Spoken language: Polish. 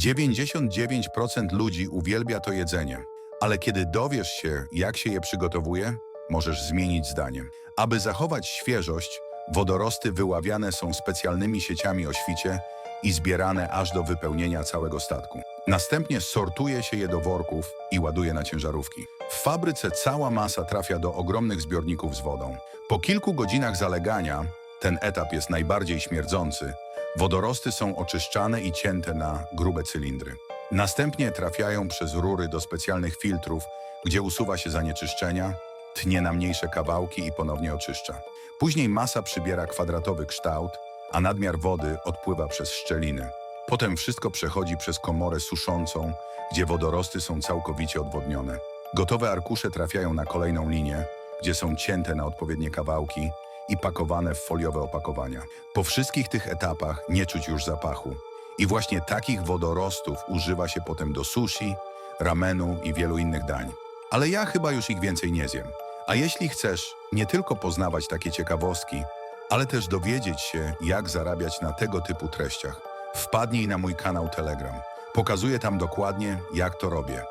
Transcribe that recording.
99% ludzi uwielbia to jedzenie, ale kiedy dowiesz się, jak się je przygotowuje, możesz zmienić zdanie. Aby zachować świeżość, wodorosty wyławiane są specjalnymi sieciami o świcie i zbierane aż do wypełnienia całego statku. Następnie sortuje się je do worków i ładuje na ciężarówki. W fabryce cała masa trafia do ogromnych zbiorników z wodą. Po kilku godzinach zalegania, ten etap jest najbardziej śmierdzący, wodorosty są oczyszczane i cięte na grube cylindry. Następnie trafiają przez rury do specjalnych filtrów, gdzie usuwa się zanieczyszczenia, tnie na mniejsze kawałki i ponownie oczyszcza. Później masa przybiera kwadratowy kształt, a nadmiar wody odpływa przez szczeliny. Potem wszystko przechodzi przez komorę suszącą, gdzie wodorosty są całkowicie odwodnione. Gotowe arkusze trafiają na kolejną linię, gdzie są cięte na odpowiednie kawałki i pakowane w foliowe opakowania. Po wszystkich tych etapach nie czuć już zapachu. I właśnie takich wodorostów używa się potem do sushi, ramenu i wielu innych dań. Ale ja chyba już ich więcej nie zjem. A jeśli chcesz nie tylko poznawać takie ciekawostki, ale też dowiedzieć się, jak zarabiać na tego typu treściach, wpadnij na mój kanał Telegram. Pokazuję tam dokładnie, jak to robię.